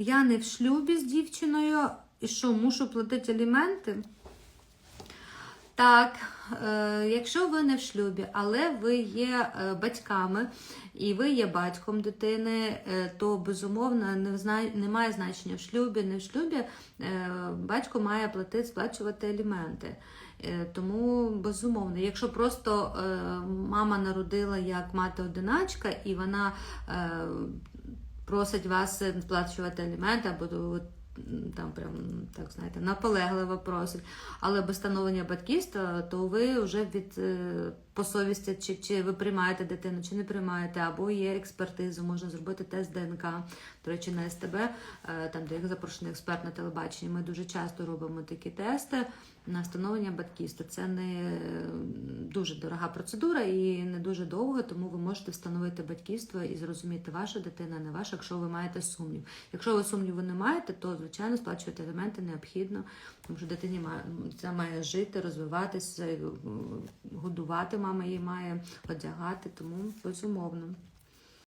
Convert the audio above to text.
я не в шлюбі з дівчиною, і що, мушу платити аліменти? Так, е, якщо ви не в шлюбі, але ви є е, батьками і ви є батьком дитини, е, то безумовно не немає значення в шлюбі, не в шлюбі. Батько має платити, сплачувати аліменти. Тому безумовно, якщо просто мама народила як мати одиначка, і вона просить вас сплачувати аліменти або там прям так знаєте, наполегливо просить, але без становлення батьківства, то ви вже від е, по совісті, чи, чи ви приймаєте дитину, чи не приймаєте, або є експертиза, можна зробити тест ДНК. До речі, на СТБ, е, там де як запрошений експерт на телебаченні, ми дуже часто робимо такі тести на встановлення батьківства. Це не е, дуже дорога процедура і не дуже довго, тому ви можете встановити батьківство і зрозуміти, ваша дитина, не ваша, якщо ви маєте сумнів. Якщо ви сумніву не маєте, то звичайно сплачувати елементи необхідно, тому що дитині має це має жити, розвиватися, е, годувати мама її має одягати, тому безумовно.